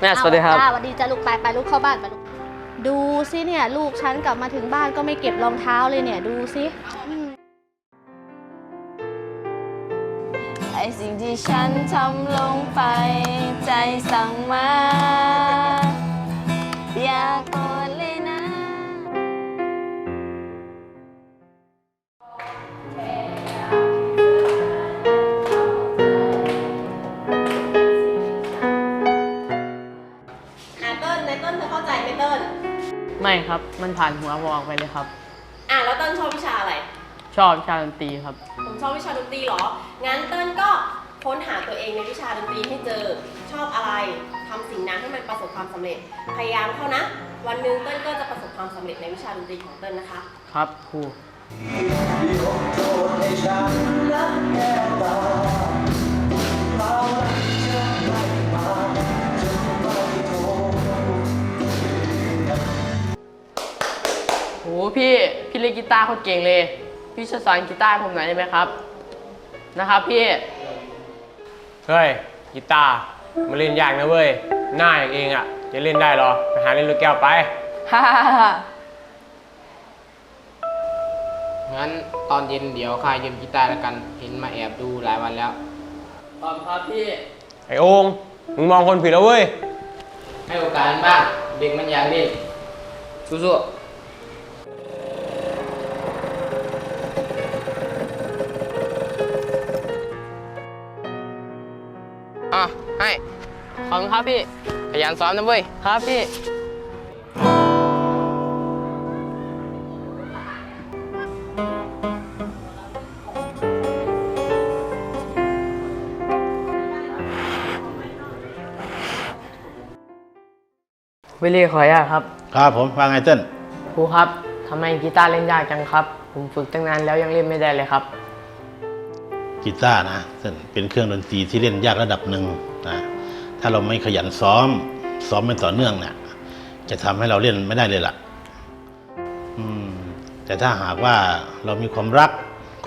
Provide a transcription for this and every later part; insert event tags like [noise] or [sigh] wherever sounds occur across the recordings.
แม่สวัสดีครับอ้าวสวัสดีจ้าลูกไปไปลูกเข้าบ้านไปลูกดูสิเนี่ย ลูกฉันกลับมาถึงบ้านก็ไม่เก็บรองเท้าเลยเนี่ยดูสิอืมไอสิ่งที่ฉันทำลงไป ใจสั่งมา ครับ มันผ่านหัวผมออกไปเลยครับ อะแล้วเติ้ลชอบวิชาอะไร ชอบวิชาดนตรีครับ ผมชอบวิชาดนตรีเหรอ งั้นเติ้ลก็ค้นหาตัวเองในวิชาดนตรีให้เจอ ชอบอะไรทำสิ่งนั้นให้มันประสบความสำเร็จ พยายามเข้านะ วันหนึ่งเติ้ลก็จะประสบความสำเร็จในวิชาดนตรีของเติ้ลนะคะ ครับครูโห พี่พี่เล่นกีตาร์โคตรเก่งเลย พี่ช่วยสอนกีตาร์ให้ผมหน่อยได้ไหมครับ นะครับพี่ เฮ้ยกีตาร์มาเล่นยากนะเว้ย หน้าอย่างเองอะ จะเล่นได้เหรอไปหาเล่นลูกแก้วไปฮ่าฮ่าฮ่างั้นตอนเย็นเดี๋ยวข้ายืมกีตาร์แล้วกัน เห็นมาแอบดูหลายวันแล้วขอบคุณครับพี่ ไอ้โองมึงมองคนผิดแล้วเว้ย ให้โอกาสมันบ้าง เด็กมันอยากเล่นสู้ๆ อะให้ขอบคุณครับพี่ ขยันซ้อมนะเว้ย ครับพี่ วิลลี่ขออนุญาตครับ ครับผมว่าไงเต้นครูครับทำไมกีตาร์เล่นยากจังครับ ผมฝึกตั้งนานแล้วยังเล่นไม่ได้เลยครับ กีตาร์นะเต้นเป็นเครื่องดนตรีที่เล่นยากระดับหนึ่งนะถ้าเราไม่ขยันซ้อม ซ้อมไม่ต่อเนื่องเนี่ยจะทำให้เราเล่นไม่ได้เลยล่ะอืมแต่ถ้าหากว่าเรามีความรัก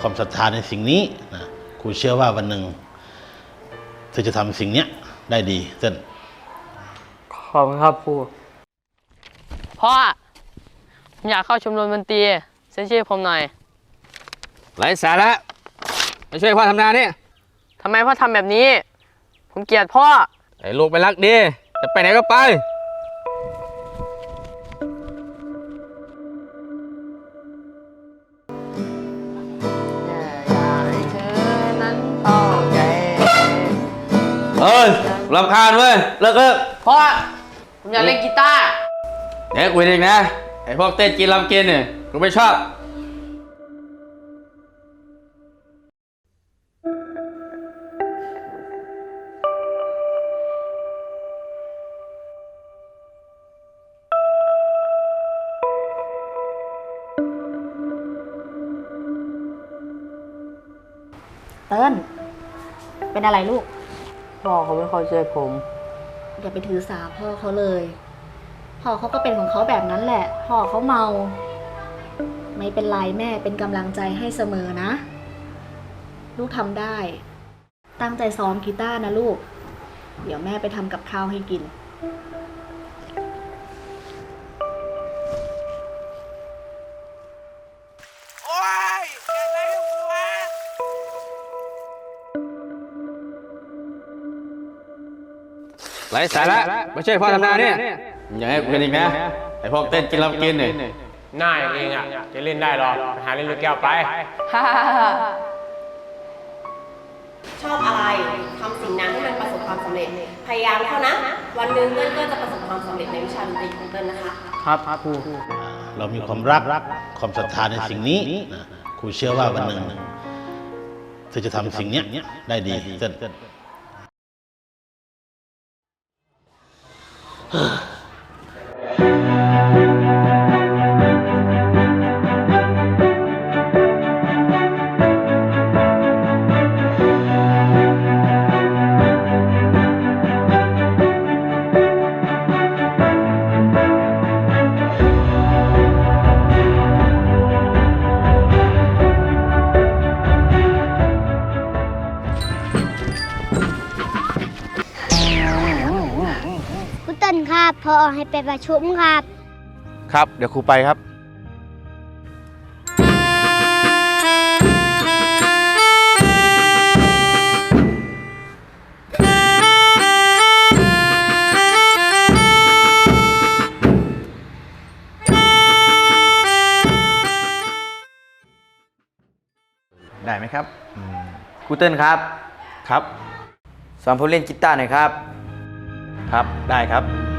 ความศรัทธาในสิ่งนี้นะครูเชื่อว่าวันหนึ่งเธอจะทำสิ่งเนี้ยได้ดีเต้นขอบคุณครับครูพ่อผมอยากเข้าชมรมดนตรีเซ็นชื่อผมหน่อยไร้สาระ มาช่วยพ่อทำนาเนี่ยทำไมพ่อทำแบบนี้ ผมเกลียดพ่อ ไอ้ลูกไปรักดีจะไปไหนก็ไปอยากให้เธอนั้นต้องใจเอ้ยรำคาญเว้ยเลิกเลิกพ่อ ผมอยากเล่นกีตาร์ เดี๋ยวคุยเองนะ ไอ้พวกเต้นกินลำกินเนี่ยกูไม่ชอบ เติ้ลเป็นอะไรลูก พ่อเขาไม่เข้าใจผม อย่าไปถือสาพ่อเขาเลย พ่อเขาก็เป็นของเขาแบบนั้นแหละ พ่อเขาเมา ไม่เป็นไรแม่เป็นกำลังใจให้เสมอนะ ลูกทำได้ ตั้งใจซ้อมกีตาร์นะลูก เดี๋ยวแม่ไปทำกับข้าวให้กิน ไร้สาระมาช่วยพ่อทำนาเนี่ยอย่าให้คุยเองนะไอ้พวกเต้นกินลำกินเนี่ยหน้าอย่างเองอะจะเล่นได้เหรอไปหาเล่นลูกแก้วไปฮ่าฮ่าฮ่าชอบอะไรทำสิ่งนั้นให้มันประสบความสำเร็จ พยายามเข้านะ วันหนึ่งเติ้ลก็จะประสบความสำเร็จในวิชาดนตรีของเติ้ลนะคะ ครับครูเรามีความรักความศรัทธาในสิ่งนี้นะครูเชื่อว่าวันหนึ่งเธอจะทำสิ่งเนี้ยได้ดีเต้น Ugh. [gasps] [sighs] ครับพอให้ไปประชุมครับ ครับ เดี๋ยวครูไปครับ ได้ไหมครับอืมครูเติ้ลครับ ครับ สอนผมเล่นกีตาร์หน่อยครับ ครับได้ครับ